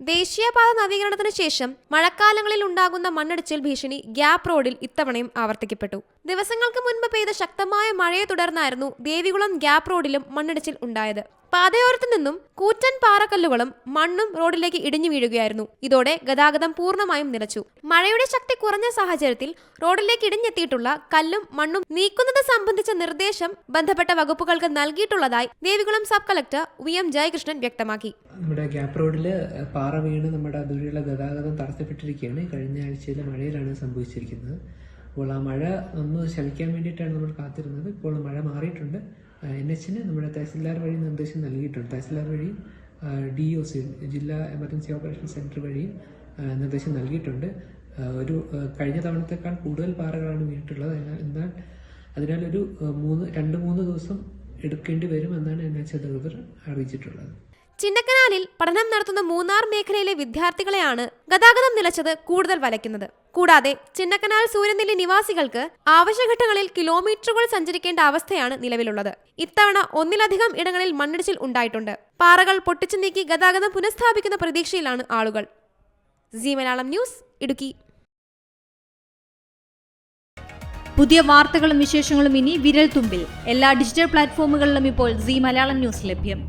ദേശീയപാത നവീകരണത്തിന് ശേഷം മഴക്കാലങ്ങളിൽ ഉണ്ടാകുന്ന മണ്ണിടിച്ചിൽ ഭീഷണി ഗ്യാപ് റോഡിൽ ഇത്തവണയും ആവർത്തിക്കപ്പെട്ടു. ദിവസങ്ങൾക്ക് മുൻപ് പെയ്ത ശക്തമായ മഴയെ തുടർന്നായിരുന്നു ദേവികുളം ഗ്യാപ് റോഡിലും മണ്ണടിച്ചിൽ ഉണ്ടായത്. പാതയോരത്തു നിന്നും കൂറ്റൻ പാറക്കല്ലുകളും മണ്ണും റോഡിലേക്ക് ഇടിഞ്ഞു വീഴുകയായിരുന്നു. ഇതോടെ ഗതാഗതം പൂർണമായും നിലച്ചു. മഴയുടെ ശക്തി കുറഞ്ഞ സാഹചര്യത്തിൽ റോഡിലേക്ക് ഇടിഞ്ഞെത്തിയിട്ടുള്ള കല്ലും മണ്ണും നീക്കുന്നത് സംബന്ധിച്ച നിർദ്ദേശം ബന്ധപ്പെട്ട വകുപ്പുകൾക്ക് നൽകിയിട്ടുള്ളതായി Devikulam sub collector V M Jayakrishnan വ്യക്തമാക്കി. നമ്മുടെ ഗ്യാപ്പ് റോഡിൽ പാറ വീണ് നമ്മുടെ അതുവഴിയുള്ള ഗതാഗതം തടസ്സപ്പെട്ടിരിക്കുകയാണ്. കഴിഞ്ഞ ആഴ്ചയിലെ മഴയിലാണ് സംഭവിച്ചിരിക്കുന്നത്. അപ്പോൾ ആ മഴ ഒന്ന് ശലിക്കാൻ വേണ്ടിയിട്ടാണ് നമ്മൾ കാത്തിരുന്നത്. ഇപ്പോൾ മഴ മാറിയിട്ടുണ്ട്. എൻ എച്ചിന് നമ്മുടെ തഹസിൽദാർ വഴി നിർദ്ദേശം നൽകിയിട്ടുണ്ട്. തഹസിൽദാർ വഴി ഡി ഒ സി ജില്ലാ എമർജൻസി ഓപ്പറേഷൻ സെന്റർ വഴിയും നിർദ്ദേശം നൽകിയിട്ടുണ്ട്. ഒരു കഴിഞ്ഞ തവണത്തേക്കാൾ കൂടുതൽ പാറകളാണ് വീണിട്ടുള്ളത്. എന്നാൽ- അതിനാൽ ഒരു മൂന്ന് രണ്ട് മൂന്ന് ദിവസം എടുക്കേണ്ടി വരും എന്നാണ് എൻ എച്ച് അധികൃതർ അറിയിച്ചിട്ടുള്ളത്. ചിന്നക്കനാലിൽ പഠനം നടത്തുന്ന മൂന്നാർ മേഖലയിലെ വിദ്യാർത്ഥികളെയാണ് ഗതാഗതം നിലച്ചത് കൂടുതൽ വലയ്ക്കുന്നത്. കൂടാതെ ചിന്നക്കനാൽ സൂര്യനെല്ലി നിവാസികൾക്ക് ആവശ്യഘട്ടങ്ങളിൽ കിലോമീറ്ററുകൾ സഞ്ചരിക്കേണ്ട അവസ്ഥയാണ് നിലവിലുള്ളത്. ഇത്തവണ ഒന്നിലധികം ഇടങ്ങളിൽ മണ്ണിടിച്ചിൽ ഉണ്ടായിട്ടുണ്ട്. പാറകൾ പൊട്ടിച്ചു നീക്കി ഗതാഗതം പുനഃസ്ഥാപിക്കുന്ന പ്രതീക്ഷയിലാണ് ആളുകൾ. Zee Malayalam news Idukki. പുതിയ വാർത്തകളും വിശേഷങ്ങളും ഇനി വിരൽ തുമ്പിൽ എല്ലാ ഡിജിറ്റൽ പ്ലാറ്റ്ഫോമുകളിലും ഇപ്പോൾ സി മലയാളം ന്യൂസ് ലഭ്യം.